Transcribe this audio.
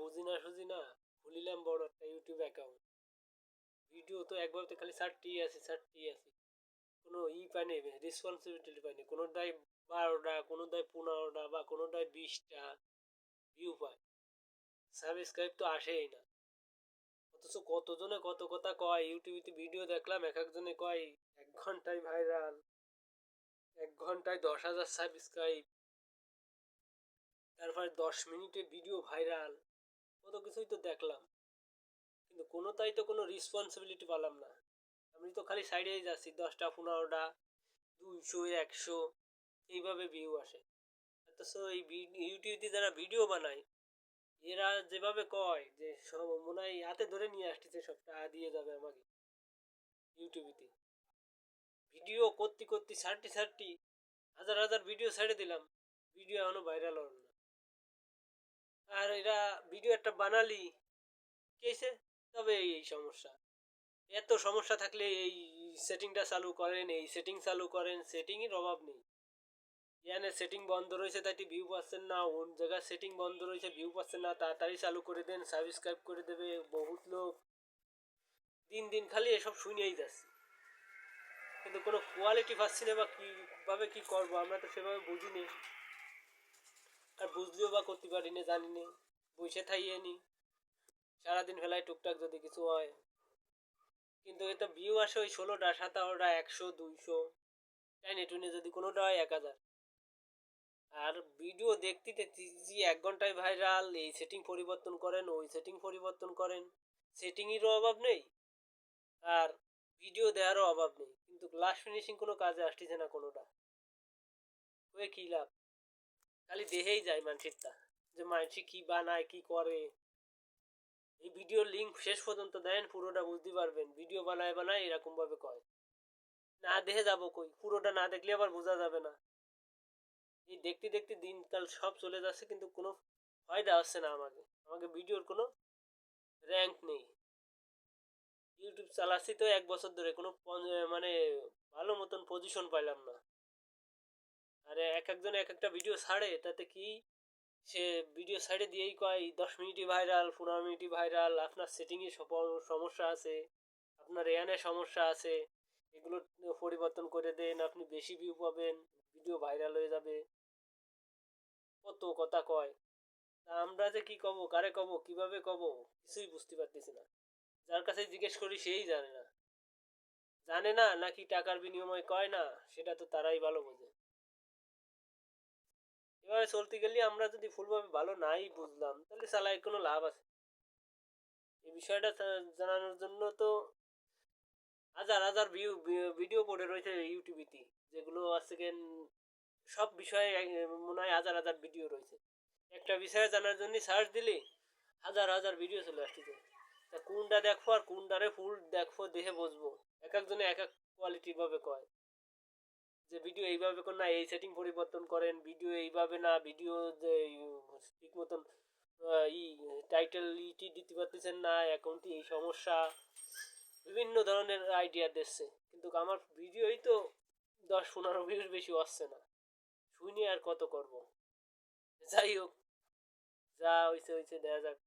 বুঝি না সুঝি না খুলিলাম বড় একটা ইউটিউব অ্যাকাউন্ট ভিডিও তো একবারতে খালি চারটি আছে আছে। কোনো ই রেসপন্সিবিলিটি বারোটা পনেরোটা বা বিশটা ভিউ পায়। সাবস্ক্রাইব তো আসেই না। অথচ কতজনে কত কথা কয় ইউটিউবে ভিডিও দেখলাম, এক একজনে কয়, এক ঘন্টায় ভাইরাল এক ঘন্টায় দশ হাজার সাবস্ক্রাইব তারপরে দশ মিনিটে ভিডিও ভাইরাল কত কিছুই তো দেখলাম। কিন্তু কোনোটাই তো কোনো রেসপন্সিবিলিটি পেলাম না। আমি তো খালি সাইডেই যাচ্ছি, দশটা, পনেরোটা, দুইশো, একশো, এইভাবে ভিউ আসে। অথচ এই ইউটিউবে যারা ভিডিও বানায়, এরা যেভাবে কয় যে সব মনে হয় হাতে ধরে নিয়ে আসতেছে সব টাকা দিয়ে যাবে আমাকে ইউটিউবেতে ভিডিও করতে করতে ছাড়টি ছাড়টি হাজার হাজার ভিডিও ছেড়ে দিলাম ভিডিও এখনও ভাইরাল হল না। আর এরা ভিডিও একটা বানালি কেসে তবে এই এই সমস্যা। এত সমস্যা থাকলে এই সেটিংটা চালু করেন, এই সেটিং চালু করেন সেটিংয়ের অভাব নেই। ইয়ানে সেটিং বন্ধ রয়েছে, তাই ভিউ পাচ্ছেন না। অন্য জায়গায় সেটিং বন্ধ রয়েছে ভিউ পাচ্ছেন না। তাড়াতাড়ি চালু করে দেন সাবস্ক্রাইব করে দেবে বহুত লোক। দিন দিন খালি এসব শুনেই যাচ্ছে। কিন্তু কোনো কোয়ালিটি পাচ্ছি না বা কীভাবে কী করব? আমরা তো সেভাবে বুঝিনি। আর বুঝলেও বা করতে পারি না জানি না বসে থাইয়ে নি সারাদিন ফেলায় টুকটাক যদি কিছু হয়। কিন্তু এটা ভিউ আসে ওই ষোলোটা, সাতারোটা, একশো, দুইশো। টাইনে টুনে যদি কোনোটা হয়, এক হাজার। আর ভিডিও দেখতে দেখতে যে এক ঘন্টায় ভাইরাল, এই সেটিং পরিবর্তন করেন, ওই সেটিং পরিবর্তন করেন সেটিংয়েরও অভাব নেই। আর ভিডিও দেওয়ারও অভাব নেই। কিন্তু গ্লাস ফিনিশিং কোনো কাজে আসতেছে না কোনোটা। হয়ে কী লাভ? খালি দেহেই যায় মানুষেরটা যে মানুষ কি বানায়, কি করে। এই ভিডিওর লিঙ্ক শেষ পর্যন্ত দেন, পুরোটা বুঝতে পারবেন। ভিডিও বানায় বানায় এরকম ভাবে কয়। না দেখে যাব কই? পুরোটা না দেখলে আবার বোঝা যাবে না। এই দেখতে দেখতে দিনকাল সব চলে যাচ্ছে, কিন্তু কোনো ফায়দা হচ্ছে না আমাকে। আমাকে ভিডিওর কোনো র্যাঙ্ক নেই। ইউটিউব চালাচ্ছি তো এক বছর ধরে, কোনো মানে ভালো মতন পজিশন পাইলাম না। আরে এক একজন এক একটা ভিডিও ছাড়ে, তাতে কি? সে ভিডিও সাইডে দিয়েই কয় দশ মিনিটই ভাইরাল পনেরো মিনিটই ভাইরাল আপনার সেটিংয়ে সমস্যা আছে, আপনার এয়ানে সমস্যা আছে, এগুলো পরিবর্তন করে দেন, আপনি বেশি ভিউ পাবেন ভিডিও ভাইরাল হয়ে যাবে। কত কথা কয়। তা আমরা যে কি কব, কারে কব, কীভাবে কব, কিছুই বুঝতে পারতেছি না। যার কাছে জিজ্ঞেস করি, সেই জানে না। জানে না, নাকি টাকার বিনিময় কয় না, সেটা তো তারাই ভালো বোঝে। এভাবে চলতে গেলে আমরা যদি ফুলভাবে ভালো নাই বুঝলাম, তাহলে চালায় কোনো লাভ আছে? এই বিষয়টা জানানোর জন্য তো হাজার হাজার ভিউ ভিডিও পড়ে রয়েছে ইউটিউবেতে, যেগুলো আছে সব বিষয়ে মনে হয় হাজার হাজার ভিডিও রয়েছে। একটা বিষয়ে জানার জন্য সার্চ দিলে হাজার হাজার ভিডিও চলে আসতেছে। তা কোনটা দেখব আর কোনটারে ফুল দেখব, দেখে বসবো। এক একজনে এক এক কোয়ালিটির ভাবে কয়। যে ভিডিও এইভাবে করেন না, এই সেটিং পরিবর্তন করেন ভিডিও এইভাবে না ভিডিও যে ঠিক মতন ই টাইটেল ইটি দিতে পারতেছেন না অ্যাকাউন্টে এই সমস্যা, বিভিন্ন ধরনের আইডিয়া দিচ্ছে। কিন্তু আমার ভিডিওই তো দশ পনেরো ভিউর বেশি আসছে না। শুনি আর কত করব। যাই হোক, যা হয়েছে হয়েছে দেখা যাক।